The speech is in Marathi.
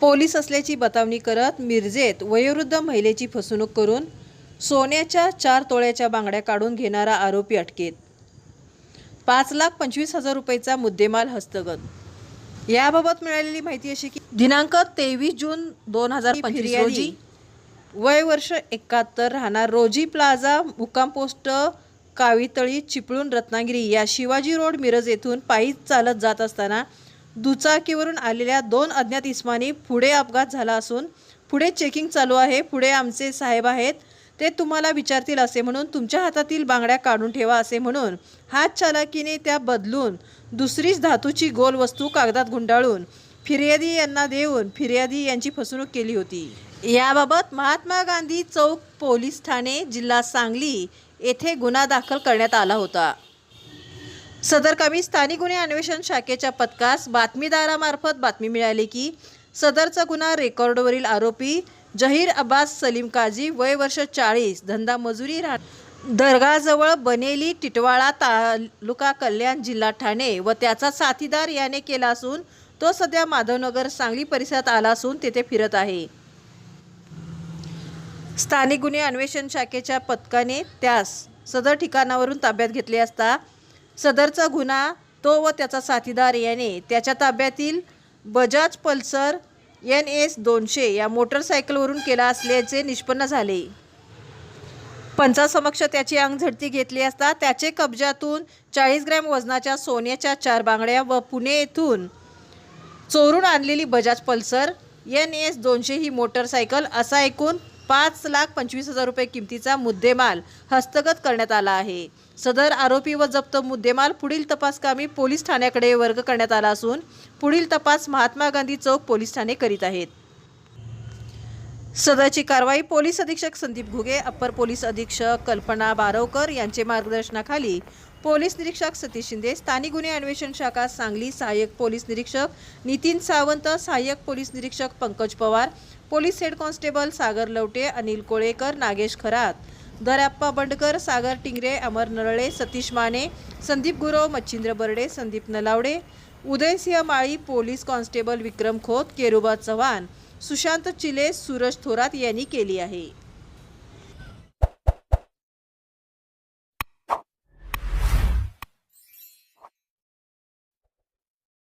पोलीस असल्याची बतावणी करत मिरजेत वयोवृद्ध महिलेची फसवणूक करून सोन्याच्या चार तोळ्याच्या बांगड्या काढून घेणारा आरोपी अटकेत. पाच लाख पंचवीस हजार रुपयेचा मुद्देमाल हस्तगत. याबाबत मिळालेली माहिती अशी की दिनांक तेवीस जून दोन हजार पंचवीस रोजी वय वर्ष एकाहत्तर राहणार रोजी प्लाझा मुक्काम पोस्ट कावितळी चिपळूण रत्नागिरी या शिवाजी रोड मिरज येथून पायी चालत जात असताना दुचाकीवरून आलेल्या दोन अज्ञात इस्मानी पुढे अपघात झाला असून पुढे चेकिंग चालू आहे. पुढे आमचे साहेब आहेत. ते तुम्हाला विचारतील असे म्हणून तुमच्या हातातील बांगड्या काढून ठेवा असे म्हणून हात चालाकीने त्या बदलून दुसरीच धातूची गोल वस्तू कागदात गुंडाळून फिर्यादी यांना देऊन फिर्यादी यांची फसवणूक केली होती. याबाबत महात्मा गांधी चौक पोलीस ठाणे जिल्हा सांगली येथे गुन्हा दाखल करण्यात आला होता. सदर कमी स्थानिक गुन्हे अन्वेषण शाखेच्या पथकास बातमीदारामार्फत बातमी मिळाली की सदरचा गुन्हा रेकॉर्डवरील आरोपी जहीर अब्बास सलीम काजी वय वर्ष चाळीस धंदा मजुरी राह दर्गाजवळ बनेली टिटवाळा तालुका कल्याण जिल्हा ठाणे व त्याचा साथीदार याने केला असून तो सध्या माधवनगर सांगली परिसरात आला असून तेथे फिरत आहे. स्थानिक गुन्हे अन्वेषण शाखेच्या पथकाने त्यास सदर ठिकाणावरून ताब्यात घेतले असता सदरचा गुन्हा तो व त्याचा साथीदार याने. त्याच्या ताब्यातील बजाज पल्सर एन एस दोनशे या मोटरसायकलवरून केला असल्याचे निष्पन्न झाले. पंचासमक्ष त्याची अंगझडती घेतली असता त्याचे कब्जातून चाळीस ग्रॅम वजनाच्या सोन्याच्या चार बांगड्या व पुणे येथून चोरून आणलेली बजाज पल्सर एन एस दोनशे ही मोटरसायकल असा एकूण पाच लाख पंचवीस हजार रुपये किमतीचा मुद्देमाल हस्तगत करण्यात आला आहे. सदर आरोपी व जप्त मुद्देमाल पुढील तपासकामी पोलीस ठाण्याकडे वर्ग करण्यात आला असून पुढील तपास महात्मा गांधी चौक पोलीस ठाणे करीत आहेत. सदरची कारवाई पोलीस अधीक्षक संदीप घुगे अप्पर पोलीस अधीक्षक कल्पना बारवकर यांचे मार्गदर्शनाखाली पोलीस निरीक्षक सतीश शिंदे स्थानिक गुन्हे अन्वेषण शाखा सांगली सहाय्यक पोलीस निरीक्षक नितीन सावंत सहाय्यक पोलीस निरीक्षक Pankaj Pawar police head constable Sagar Lavate Anil Kolekar Nagesh Kharat Darappa Bandkar Sagar Tingre Amar Narale Satish Mane Sandeep Gurav Machhindra Barde Sandeep Nalawade Udaysinh Mali police constable Vikram Khot Keruba Chavan Sushant Chile Suraj Thorat यांनी केली आहे.